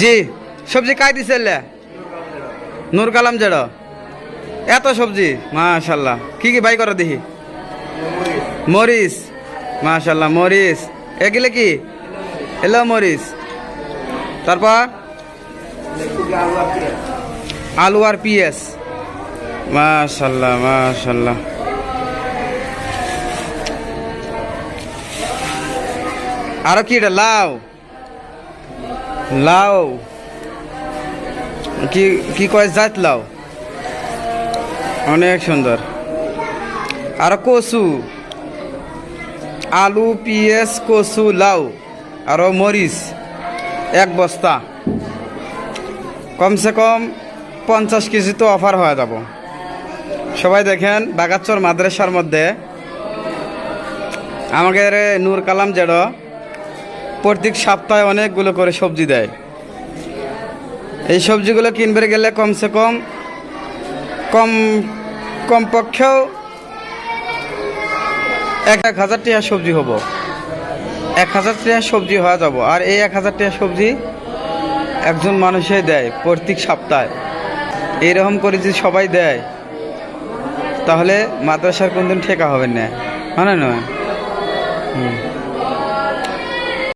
জি, সবজি কাই দিছে নূর কালাম জেড। এত সবজি, মাশাল্লাহ। কি কি বাই করে দেখি? মরিচ। মাশাল্লাহ, মরিচ। এগুলো কি? এলো মরিচ। তারপর? আলু আর পিএস মাশাল্লাহ মাশাল্লাহ। আরও কি এটা? লাউ। লাউ কি কি কয় জাত লাউ অনেক সুন্দর। আর কচু। আলু, পিঁয়াজ, কচু লাউ আর মরিচ। এক বস্তা। কমসে কম পঞ্চাশ কেজি তো অফার হয়ে যাব। সবাই দেখেন, বাগাচর মাদ্রাসার মধ্যে আমাদের নূর কালাম জেড প্রত্যেক সপ্তাহে অনেকগুলো করে সবজি দেয়। এই সবজিগুলো কিনবে গেলে কমসে কম কম কমপক্ষেও এক এক হাজার টাকা সবজি হব। এক হাজার টাকা সবজি হওয়া যাব। আর এই এক হাজার টাকা সবজি একজন মানুষে দেয় প্রত্যেক সপ্তাহে। এইরকম করে যদি সবাই দেয়, তাহলে মাদ্রাসার কোনদিন ঠেকা হবে না। মানে নয়? হুম।